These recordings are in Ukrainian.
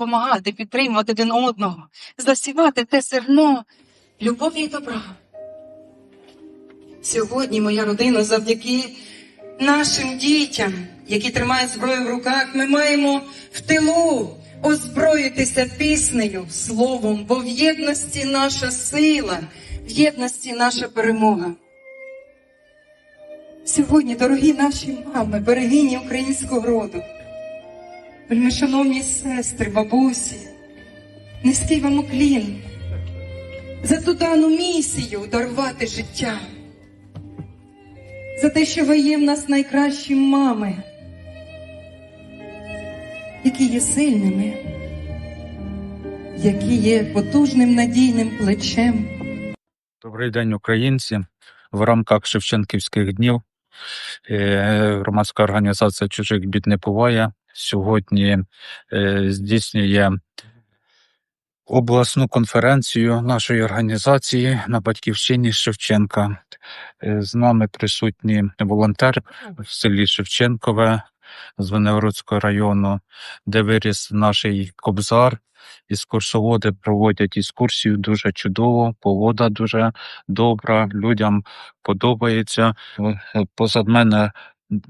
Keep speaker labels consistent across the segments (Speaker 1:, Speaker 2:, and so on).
Speaker 1: допомагати, підтримувати один одного, засівати те зерно любові і добра. Сьогодні моя родина завдяки нашим дітям, які тримають зброю в руках, ми маємо в тилу озброїтися піснею, словом, бо в єдності наша сила, в єдності наша перемога. Сьогодні, дорогі наші мами, берегині українського роду, вельмишановні сестри, бабусі, низький вам уклін за ту дану місію дарувати життя, за те, що ви є в нас найкращі мами, які є сильними, які є потужним надійним плечем.
Speaker 2: Добрий день, українці. В рамках Шевченківських днів е, громадська організація чужих бід не буває. Сьогодні е, здійснює обласну конференцію нашої організації на батьківщині Шевченка. Е, З нами присутні волонтер в селі Шевченкове з Венегородського району, де виріс наш кобзар. Іскурсоводи проводять іскурсію дуже чудово, погода дуже добра, людям подобається. Е, Позад мене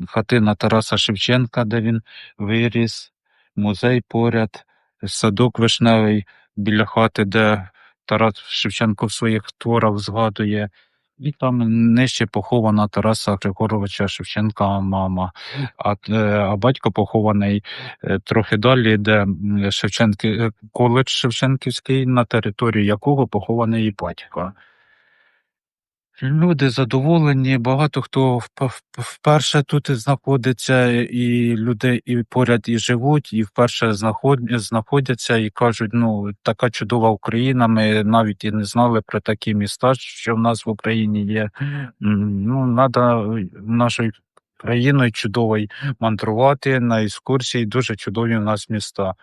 Speaker 2: хатина Тараса Шевченка, де він виріс, музей поряд, садок вишневий біля хати, де Тарас Шевченко в своїх творах згадує. І там нижче похована Тараса Григоровича Шевченка мама, а, е, а батько похований е, трохи далі, де Шевченки, е, коледж Шевченківський, на території якого похований і батько. Люди задоволені, багато хто вп- вп- вперше тут знаходиться, і люди і поряд і живуть, і вперше знаход... знаходяться і кажуть, ну така чудова Україна. Ми навіть і не знали про такі міста, що в нас в Україні є. Ну, треба нашою країною чудовою мандрувати на екскурсії. Дуже чудові у нас міста.